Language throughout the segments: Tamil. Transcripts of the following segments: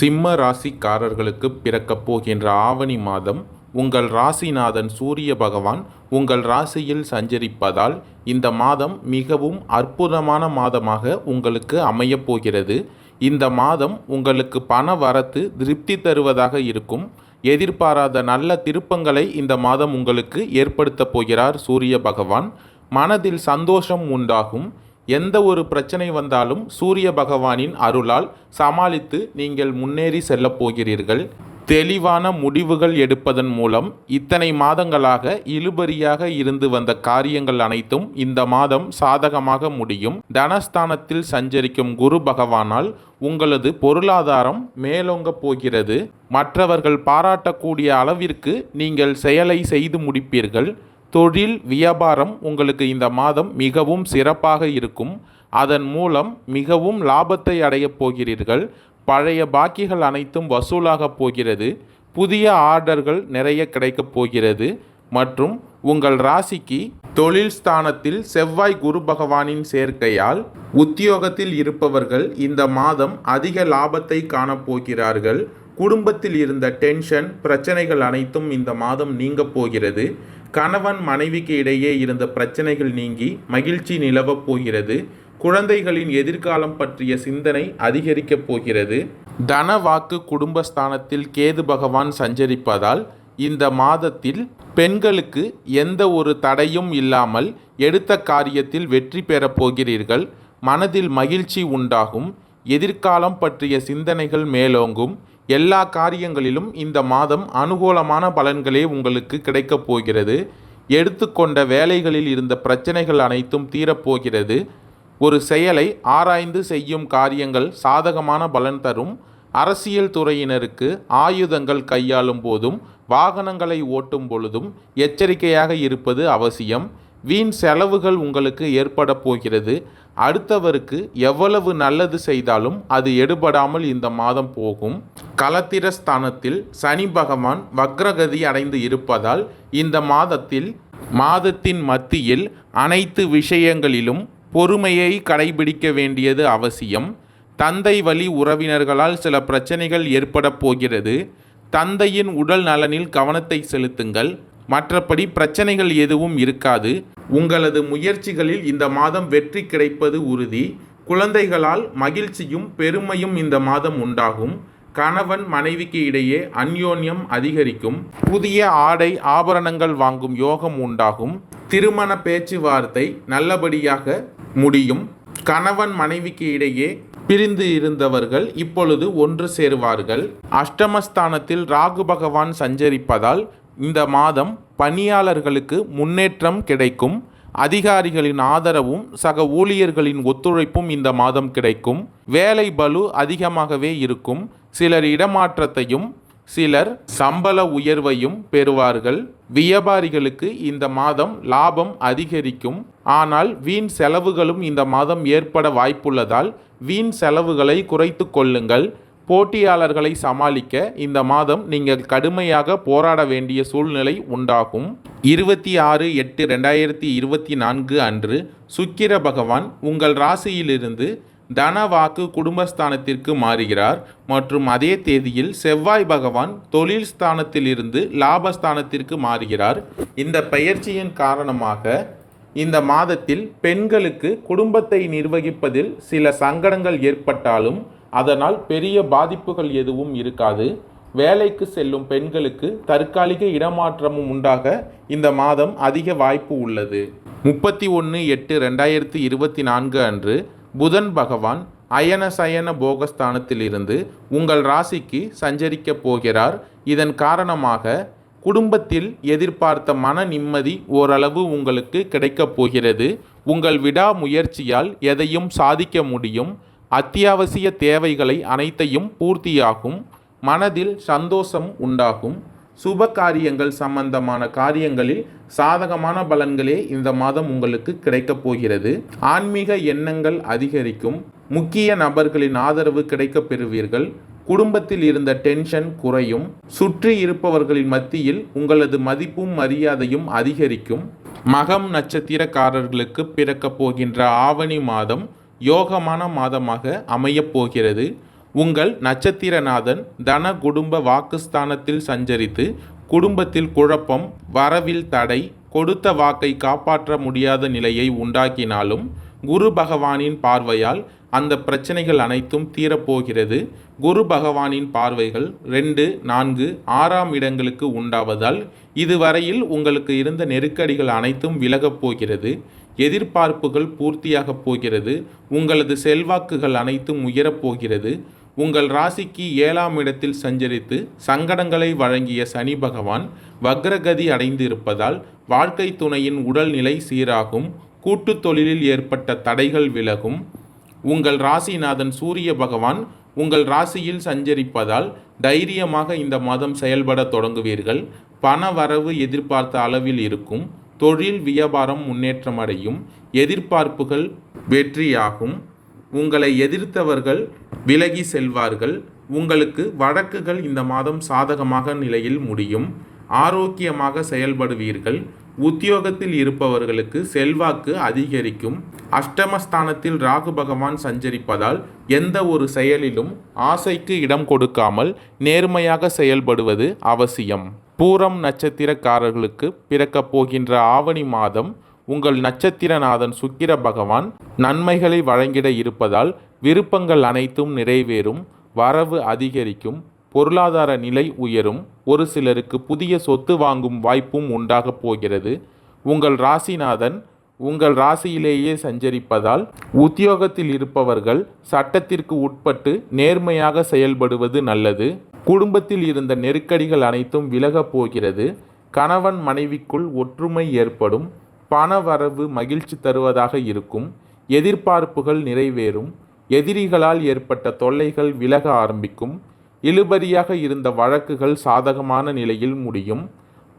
சிம்ம ராசிக்காரர்களுக்கு பிறக்கப் போகின்ற ஆவணி மாதம் உங்கள் ராசிநாதன் சூரிய பகவான் உங்கள் ராசியில் சஞ்சரிப்பதால் இந்த மாதம் மிகவும் அற்புதமான மாதமாக உங்களுக்கு அமையப் போகிறது. இந்த மாதம் உங்களுக்கு பண வரத்து திருப்தி தருவதாக இருக்கும். எதிர்பாராத நல்ல திருப்பங்களை இந்த மாதம் உங்களுக்கு ஏற்படுத்தப் போகிறார் சூரிய பகவான். மனதில் சந்தோஷம் உண்டாகும். எந்த ஒரு பிரச்சனை வந்தாலும் சூரிய பகவானின் அருளால் சமாளித்து நீங்கள் முன்னேறி செல்லப் போகிறீர்கள். தெளிவான முடிவுகள் எடுப்பதன் மூலம் இத்தனை மாதங்களாக இழுபறியாக இருந்து வந்த காரியங்கள் அனைத்தும் இந்த மாதம் சாதகமாக முடியும். தனஸ்தானத்தில் சஞ்சரிக்கும் குரு பகவானால் உங்களது பொருளாதாரம் மேலோங்கப் போகிறது. மற்றவர்கள் பாராட்டக்கூடிய அளவிற்கு நீங்கள் செயலை செய்து முடிப்பீர்கள். தொழில் வியாபாரம் உங்களுக்கு இந்த மாதம் மிகவும் சிறப்பாக இருக்கும். அதன் மூலம் மிகவும் லாபத்தை அடையப் போகிறீர்கள். பழைய பாக்கிகள் அனைத்தும் வசூலாகப் போகிறது. புதிய ஆர்டர்கள் நிறைய கிடைக்கப் போகிறது. மற்றும் உங்கள் ராசிக்கு தொழில் ஸ்தானத்தில் செவ்வாய் குரு பகவானின் சேர்க்கையால் உத்தியோகத்தில் இருப்பவர்கள் இந்த மாதம் அதிக லாபத்தை காணப்போகிறார்கள் குடும்பத்தில் இருந்த டென்ஷன் பிரச்சனைகள் அனைத்தும் இந்த மாதம் நீங்கப் போகிறது. கணவன் மனைவிக்கு இடையே இருந்த பிரச்சனைகள் நீங்கி மகிழ்ச்சி நிலவப் போகிறது. குழந்தைகளின் எதிர்காலம் பற்றிய சிந்தனை அதிகரிக்கப் போகிறது. தன வாக்கு குடும்பஸ்தானத்தில் கேது பகவான் சஞ்சரிப்பதால் இந்த மாதத்தில் பெண்களுக்கு எந்த ஒரு தடையும் இல்லாமல் எடுத்த காரியத்தில் வெற்றி பெறப் போகிறீர்கள். மனதில் மகிழ்ச்சி உண்டாகும். எதிர்காலம் பற்றிய சிந்தனைகள் மேலோங்கும். எல்லா காரியங்களிலும் இந்த மாதம் அனுகூலமான பலன்களே உங்களுக்கு கிடைக்கப் போகிறது. எடுத்துக்கொண்ட வேலைகளில் இருந்த பிரச்சனைகள் அனைத்தும் தீரப்போகிறது ஒரு செயலை ஆராய்ந்து செய்யும் காரியங்கள் சாதகமான பலன் தரும். அரசியல் துறையினருக்கு ஆயுதங்கள் கையாளும் போதும் வாகனங்களை ஓட்டும் பொழுதும் எச்சரிக்கையாக இருப்பது அவசியம். வீண் செலவுகள் உங்களுக்கு ஏற்பட போகிறது. அடுத்தவருக்கு எவ்வளவு நல்லது செய்தாலும் அது எடுபடாமல் இந்த மாதம் போகும். கலத்திர ஸ்தானத்தில் சனி பகவான் வக்ரகதி அடைந்து இருப்பதால் இந்த மாதத்தில் மாதத்தின் மத்தியில் அனைத்து விஷயங்களிலும் பொறுமையை கடைபிடிக்க வேண்டியது அவசியம். தந்தை வழி உறவினர்களால் சில பிரச்சனைகள் ஏற்பட போகிறது. தந்தையின் உடல் நலனில் கவனத்தை செலுத்துங்கள். மற்றபடி பிரச்சனைகள் எதுவும் இருக்காது. உங்களது முயற்சிகளில் இந்த மாதம் வெற்றி கிடைப்பது உறுதி. குழந்தைகளால் மகிழ்ச்சியும் பெருமையும் இந்த மாதம் உண்டாகும். கணவன் மனைவிக்கு இடையே அந்யோன்யம் அதிகரிக்கும். புதிய ஆடை ஆபரணங்கள் வாங்கும் யோகம் உண்டாகும். திருமண பேச்சுவார்த்தை நல்லபடியாக முடியும். கணவன் மனைவிக்கு இடையே பிரிந்து இருந்தவர்கள் இப்பொழுது ஒன்று சேருவார்கள். அஷ்டமஸ்தானத்தில் ராகு பகவான் சஞ்சரிப்பதால் இந்த மாதம் பணியாளர்களுக்கு முன்னேற்றம் கிடைக்கும். அதிகாரிகளின் ஆதரவும் சக ஊழியர்களின் ஒத்துழைப்பும் இந்த மாதம் கிடைக்கும். வேலை பலு அதிகமாகவே இருக்கும். சிலர் இடமாற்றத்தையும் சிலர் சம்பள உயர்வையும் பெறுவார்கள். வியாபாரிகளுக்கு இந்த மாதம் லாபம் அதிகரிக்கும். ஆனால் வீண் செலவுகளும் இந்த மாதம் ஏற்பட வாய்ப்புள்ளதால் வீண் செலவுகளை குறைத்து கொள்ளுங்கள். போட்டியாளர்களை சமாளிக்க இந்த மாதம் நீங்கள் கடுமையாக போராட வேண்டிய சூழ்நிலை உண்டாகும். இருபத்தி ஆறு எட்டு ரெண்டாயிரத்தி இருபத்தி நான்கு அன்று சுக்கிர பகவான் உங்கள் ராசியிலிருந்து தன வாக்கு குடும்பஸ்தானத்திற்கு மாறுகிறார் மற்றும் அதே தேதியில் செவ்வாய் பகவான் தொழில் ஸ்தானத்திலிருந்து லாபஸ்தானத்திற்கு மாறுகிறார். இந்த பெயர்ச்சியின் காரணமாக இந்த மாதத்தில் பெண்களுக்கு குடும்பத்தை நிர்வகிப்பதில் சில சங்கடங்கள் ஏற்பட்டாலும் அதனால் பெரிய பாதிப்புகள் எதுவும் இருக்காது. வேலைக்கு செல்லும் பெண்களுக்கு தற்காலிக இடமாற்றமும் உண்டாக இந்த மாதம் அதிக வாய்ப்பு உள்ளது. முப்பத்தி ஒன்று எட்டு ரெண்டாயிரத்தி இருபத்தி நான்கு அன்று புதன் பகவான் அயன சயன போகஸ்தானத்திலிருந்து உங்கள் ராசிக்கு சஞ்சரிக்கப் போகிறார். இதன் காரணமாக குடும்பத்தில் எதிர்பார்த்த மன நிம்மதி ஓரளவு உங்களுக்கு கிடைக்கப் போகிறது. உங்கள் விடாமுயற்சியால் எதையும் சாதிக்க முடியும். அத்தியாவசிய தேவைகளை அனைத்தையும் பூர்த்தியாகும் மனதில் சந்தோஷம் உண்டாகும். சுப காரியங்கள் சம்பந்தமான காரியங்களில் சாதகமான பலன்களே இந்த மாதம் உங்களுக்கு கிடைக்கப் போகிறது. ஆன்மீக எண்ணங்கள் அதிகரிக்கும். முக்கிய நபர்களின் ஆதரவு கிடைக்கப் பெறுவீர்கள். குடும்பத்தில் இருந்த டென்ஷன் குறையும். சுற்றி இருப்பவர்களின் மத்தியில் உங்களது மதிப்பும் மரியாதையும் அதிகரிக்கும். மகம் நட்சத்திரக்காரர்களுக்கு பிறக்கப் போகின்ற ஆவணி மாதம் யோகமான மாதமாக அமையப் போகிறது. உங்கள் நட்சத்திரநாதன் தன குடும்ப வாக்குஸ்தானத்தில் சஞ்சரித்து குடும்பத்தில் குழப்பம் வரவில் தடை கொடுத்த வாக்கை காப்பாற்ற முடியாத நிலையை உண்டாக்கினாலும் குரு பகவானின் பார்வையால் அந்த பிரச்சனைகள் அனைத்தும் தீரப்போகிறது. குரு பகவானின் பார்வைகள் ரெண்டு நான்கு ஆறாம் இடங்களுக்கு உண்டாவதால் இதுவரையில் உங்களுக்கு இருந்த நெருக்கடிகள் அனைத்தும் விலகப் போகிறது. எதிர்பார்ப்புகள் பூர்த்தியாகப் போகிறது. உங்களது செல்வாக்குகள் அனைத்தும் உயரப் போகிறது. உங்கள் ராசிக்கு ஏழாம் இடத்தில் சஞ்சரித்து சங்கடங்களை வழங்கிய சனி பகவான் வக்ரகதி அடைந்து இருப்பதால் வாழ்க்கை துணையின் உடல்நிலை சீராகும். கூட்டுத் தொழிலில் ஏற்பட்ட தடைகள் விலகும். உங்கள் ராசிநாதன் சூரிய பகவான் உங்கள் ராசியில் சஞ்சரிப்பதால் தைரியமாக இந்த மாதம் செயல்பட தொடங்குவீர்கள். பண வரவு எதிர்பார்த்த அளவில் இருக்கும். தொழில் வியாபாரம் முன்னேற்றம் அடையும் எதிர்பார்ப்புகள் வெற்றியாகும். உங்களை எதிர்த்தவர்கள் விலகி செல்வார்கள். உங்களுக்கு வழக்குகள் இந்த மாதம் சாதகமாக நிலையில் முடியும். ஆரோக்கியமாக செயல்படுவீர்கள். உத்தியோகத்தில் இருப்பவர்களுக்கு செல்வாக்கு அதிகரிக்கும். அஷ்டமஸ்தானத்தில் ராகு பகவான் சஞ்சரிப்பதால் எந்த ஒரு செயலிலும் ஆசைக்கு இடம் கொடுக்காமல் நேர்மையாக செயல்படுவது அவசியம். பூரம் நட்சத்திரக்காரர்களுக்கு பிறக்கப் போகின்ற ஆவணி மாதம் உங்கள் நட்சத்திரநாதன் சுக்கிர பகவான் நன்மைகளை வழங்கிட இருப்பதால் விருப்பங்கள் அனைத்தும் நிறைவேறும் வரவு அதிகரிக்கும் பொருளாதார நிலை உயரும் ஒரு சிலருக்கு புதிய சொத்து வாங்கும் வாய்ப்பும் உண்டாகப் போகிறது. உங்கள் ராசிநாதன் உங்கள் ராசியிலேயே சஞ்சரிப்பதால் உத்தியோகத்தில் இருப்பவர்கள் சட்டத்திற்கு உட்பட்டு நேர்மையாக செயல்படுவது நல்லது. குடும்பத்தில் இருந்த நெருக்கடிகள் அனைத்தும் விலகப் போகிறது. கணவன் மனைவிக்குள் ஒற்றுமை ஏற்படும். பண வரவு மகிழ்ச்சி தருவதாக இருக்கும். எதிர்பார்ப்புகள் நிறைவேறும். எதிரிகளால் ஏற்பட்ட தொல்லைகள் விலக ஆரம்பிக்கும். இழுபறியாக இருந்த வழக்குகள் சாதகமான நிலையில் முடியும்.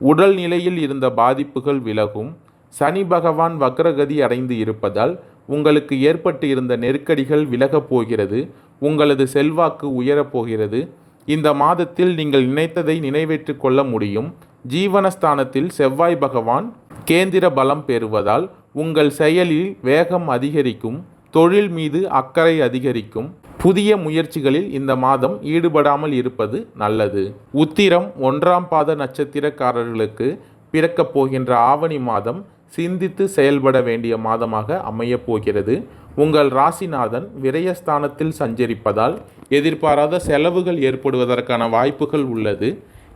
உடல் நிலையில் இருந்த பாதிப்புகள் விலகும். சனி பகவான் வக்ரகதி அடைந்து இருப்பதால் உங்களுக்கு ஏற்பட்டு இருந்த நெருக்கடிகள் விலகப் போகிறது உங்களது செல்வாக்கு உயரப்போகிறது இந்த மாதத்தில் நீங்கள் நினைத்ததை நிறைவேற்றி கொள்ள முடியும். ஜீவனஸ்தானத்தில் செவ்வாய் பகவான் கேந்திர பலம் பெறுவதால் உங்கள் செயலில் வேகம் அதிகரிக்கும் தொழில் மீது அக்கறை அதிகரிக்கும். புதிய முயற்சிகளில் இந்த மாதம் ஈடுபடாமல் இருப்பது நல்லது. உத்திரம் ஒன்றாம் பாத நட்சத்திரக்காரர்களுக்கு பிறக்கப் போகின்ற ஆவணி மாதம் சிந்தித்து செயல்பட வேண்டிய மாதமாக அமையப் போகிறது. உங்கள் ராசிநாதன் விரயஸ்தானத்தில் சஞ்சரிப்பதால் எதிர்பாராத செலவுகள் ஏற்படுவதற்கான வாய்ப்புகள் உள்ளது.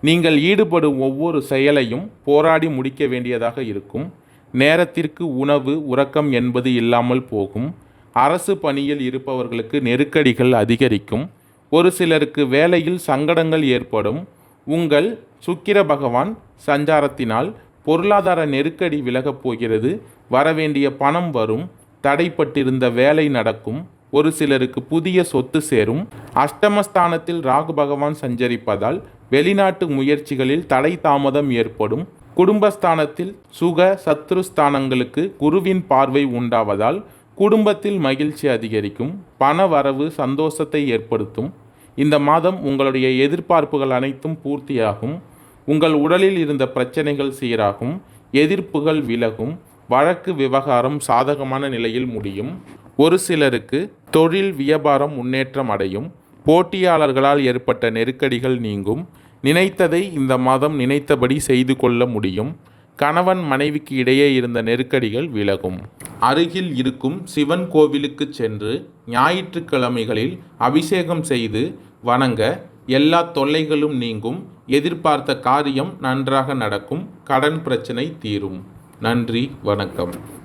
நீங்கள் ஈடுபடும் ஒவ்வொரு செயலையும் போராடி முடிக்க வேண்டியதாக இருக்கும். நேரத்திற்கு உணவு உறக்கம் என்பது இல்லாமல் போகும். அரசு பணியில் இருப்பவர்களுக்கு நெருக்கடிகள் அதிகரிக்கும். ஒரு சிலருக்கு வேலையில் சங்கடங்கள் ஏற்படும். உங்கள் சுக்கிர பகவான் சஞ்சாரத்தினால் பொருளாதார நெருக்கடி விலகப் போகிறது. வரவேண்டிய பணம் வரும். தடைப்பட்டிருந்த வேலை நடக்கும். ஒரு சிலருக்கு புதிய சொத்து சேரும். அஷ்டமஸ்தானத்தில் ராகு பகவான் சஞ்சரிப்பதால் வெளிநாட்டு முயற்சிகளில் தடை தாமதம் ஏற்படும். குடும்பஸ்தானத்தில் சுக சத்ருஸ்தானங்களுக்கு குருவின் பார்வை உண்டாவதால் குடும்பத்தில் மகிழ்ச்சி அதிகரிக்கும். பண வரவு சந்தோஷத்தை ஏற்படுத்தும். இந்த மாதம் உங்களுடைய எதிர்பார்ப்புகள் அனைத்தும் பூர்த்தியாகும். உங்கள் உடலில் இருந்த பிரச்சனைகள் சீராகும் எதிர்ப்புகள் விலகும் வழக்கு விவகாரம் சாதகமான நிலையில் முடியும். ஒரு சிலருக்கு தொழில் வியாபாரம் முன்னேற்றம் அடையும். போட்டியாளர்களால் ஏற்பட்ட நெருக்கடிகள் நீங்கும். நினைத்ததை இந்த மாதம் நினைத்தபடி செய்து கொள்ள முடியும். கணவன் மனைவிக்கு இடையே இருந்த நெருக்கடிகள் விலகும். அருகில் இருக்கும் சிவன் கோவிலுக்கு சென்று ஞாயிற்றுக்கிழமைகளில் அபிஷேகம் செய்து வணங்க எல்லா தொல்லைகளும் நீங்கும் எதிர்பார்த்த காரியம் நன்றாக நடக்கும் கடன் பிரச்சனை தீரும். நன்றி வணக்கம்.